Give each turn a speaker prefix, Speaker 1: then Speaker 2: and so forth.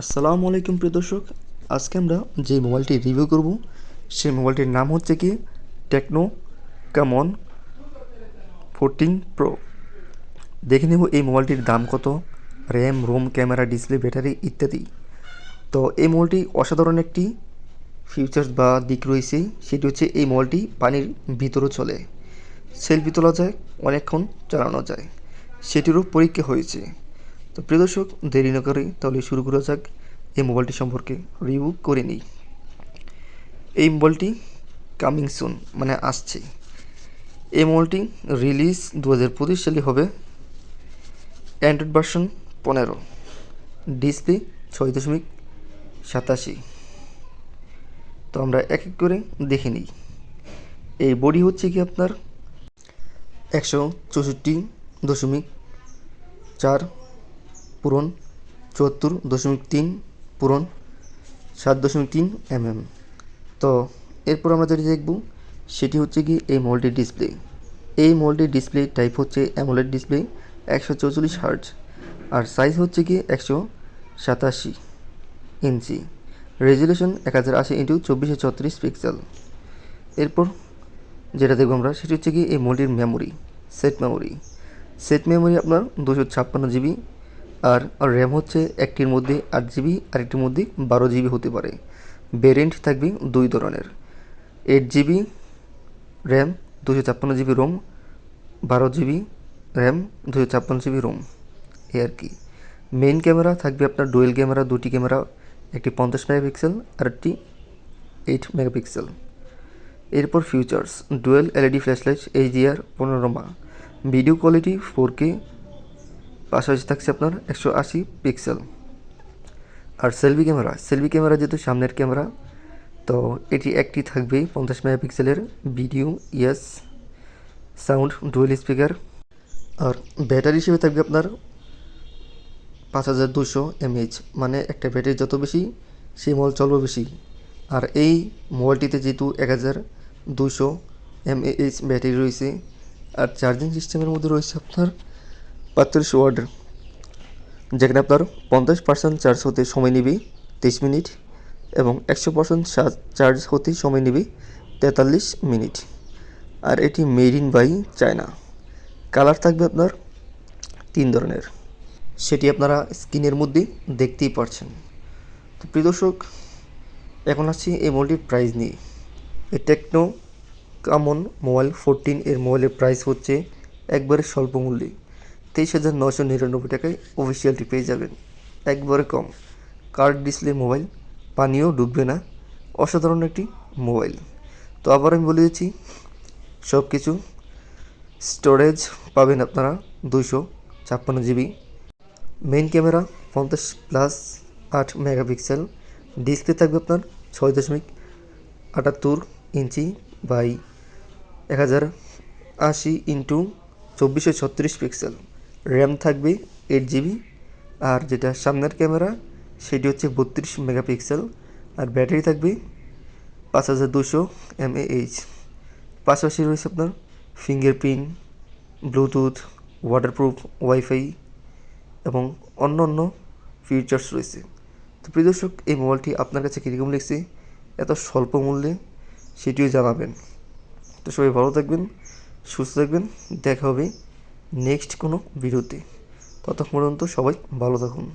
Speaker 1: আসসালামু আলাইকুম প্রিয় দর্শক, আজকে আমরা যে মোবাইলটি রিভিউ করব, সেই মোবাইলটির নাম হচ্ছে কি টেকনো কামন ফোরটিন প্রো দেখে নেব এই মোবাইলটির দাম কত RAM ROM camera display battery ইত্যাদি। তো এই মোবাইলটি অসাধারণ একটি ফিউচার্স বা দিক রয়েছে, সেটি হচ্ছে এই মোবাইলটি পানির ভিতরে চলে সেলফি তোলা যায়, অনেকক্ষণ চালানো যায়, সেটিরও পরীক্ষা হয়েছে। তো প্রিয় দর্শক, দেরি না করে তাহলে শুরু করা যাক এই মোবাইলটি সম্পর্কে রিভিউ করে নিই। এই মোবাইলটি কামিং সুন মানে আসছে। এই মোবাইলটি রিলিজ দু হাজার পঁচিশ সালে হবে। অ্যান্ড্রয়েড ভার্সন পনেরো ডিসপ্লে ছয় দশমিক সাতাশি। তো আমরা এক এক করে দেখে নিই। এই বডি হচ্ছে কি আপনার? একশো চৌষট্টি দশমিক চার পূরণ, চুয়াত্তর দশমিক তিন পূরণ, সাত দশমিক তিন এমএম। তো, এরপর আমরা যেটি দেখব, সেটি হচ্ছে কি এই মোল্ডের ডিসপ্লে এই মোল্ডের ডিসপ্লে টাইপ হচ্ছে অ্যামোলেড ডিসপ্লে একশো চৌচল্লিশ হার্জ আর সাইজ হচ্ছে কি একশো সাতাশি ইঞ্চি। রেজুলেশন এক হাজার আশি ইন্টু চব্বিশে ছত্রিশ পিক্সেল এরপর যেটা দেখব আমরা, সেটি হচ্ছে কি এই মোল্ডের memory set memory set memory আপনার দুশো ছাপ্পান্ন জিবি আর র্যাম হচ্ছে একটির মধ্যে আট জিবি আরেকটির মধ্যে বারো জিবি হতে পারে। ভেরিয়েন্ট থাকবে দুই ধরনের। এইট জিবি র্যাম দুশো ছাপ্পান্ন জিবি রোম বারো জিবি র্যাম দুশো ছাপ্পান্ন জিবি রোম এ আর কি। মেইন ক্যামেরা থাকবে আপনার ডুয়েল ক্যামেরা দুটি ক্যামেরা একটি পঞ্চাশ মেগাপিক্সেল আর একটি এইট মেগাপিক্সেল এরপর features dual LED flashlight HDR panorama video quality four K পাশাপাশি থাকছে আপনার একশো আশি পিক্সেল আর সেলফি ক্যামেরা সেলফি ক্যামেরা যেহেতু সামনের ক্যামেরা তো এটি একটি থাকবেই পঞ্চাশ মেগাপিক্সেলের video yes sound dual speaker আর ব্যাটারি হিসেবে থাকবে আপনার পাঁচ হাজার দুশো এমএইচ মানে একটা ব্যাটারি যত বেশি, সেই মোবাইল চলবে বেশি। আর এই মোবাইলটিতে যেহেতু এক হাজার দুশো এমএএইচ ব্যাটারি রয়েছে, আর চার্জিং সিস্টেমের মধ্যে রয়েছে আপনার পাঁচচল্লিশ ওয়ার্ড। যেখানে আপনার পঞ্চাশ পার্সেন্ট চার্জ হতে সময় নেবে, তেইশ মিনিট, এবং একশো পার্সেন্ট চার্জ হতে সময় নেবে, তেতাল্লিশ মিনিট। আর এটি made in by China colour থাকবে আপনার তিন ধরনের। সেটি আপনারা স্ক্রিনের মধ্যে দেখতেই পারছেন। তো প্রিয় দর্শক, এখন আসছি এই মোবাইলটির প্রাইস নিয়ে। এই টেকনো কামন মোবাইল ফোরটিন এর মোবাইলের প্রাইস হচ্ছে একবারে স্বল্প মূল্যে। তেইশ হাজার নশো নিরানব্বই টাকায় অফিসিয়ালটি পেয়ে যাবেন। একবারে কম। কার্ড ডিসপ্লে মোবাইল, পানিও ডুববে না। অসাধারণ একটি মোবাইল। তো আবার আমি বলে দিচ্ছি সব কিছু স্টোরেজ পাবেন আপনারা দুশো ছাপ্পান্ন জিবি মেইন ক্যামেরা পঞ্চাশ প্লাস আট মেগাপিক্সেল ডিসপ্লে থাকবে আপনার ছয় দশমিক আটাত্তর ইঞ্চি বাই এক হাজার আশি ইন্টু চব্বিশশো ছত্রিশ পিক্সেল র্যাম থাকবে এইট জিবি আর যেটা সামনের ক্যামেরা, সেটি হচ্ছে বত্রিশ মেগাপিক্সেল, আর ব্যাটারি থাকবে পাঁচ হাজার দুশো এমএএইচ পাশাপাশি রয়েছে আপনার ফিঙ্গারপ্রিন্ট ব্লুটুথ ওয়াটারপ্রুফ ওয়াইফাই এবং অন্য অন্য ফিচার্স রয়েছে। তো প্রিয় দর্শক, এই মোবাইলটি আপনার কাছে কীরকম লেগেছে, এত স্বল্প মূল্যে, সেটিও জানাবেন। তো সবাই ভালো থাকবেন, সুস্থ থাকবেন, দেখা হবে নেক্সট কোনো ভিডিওতে ততক্ষণ পর্যন্ত সবাই ভালো থাকুন।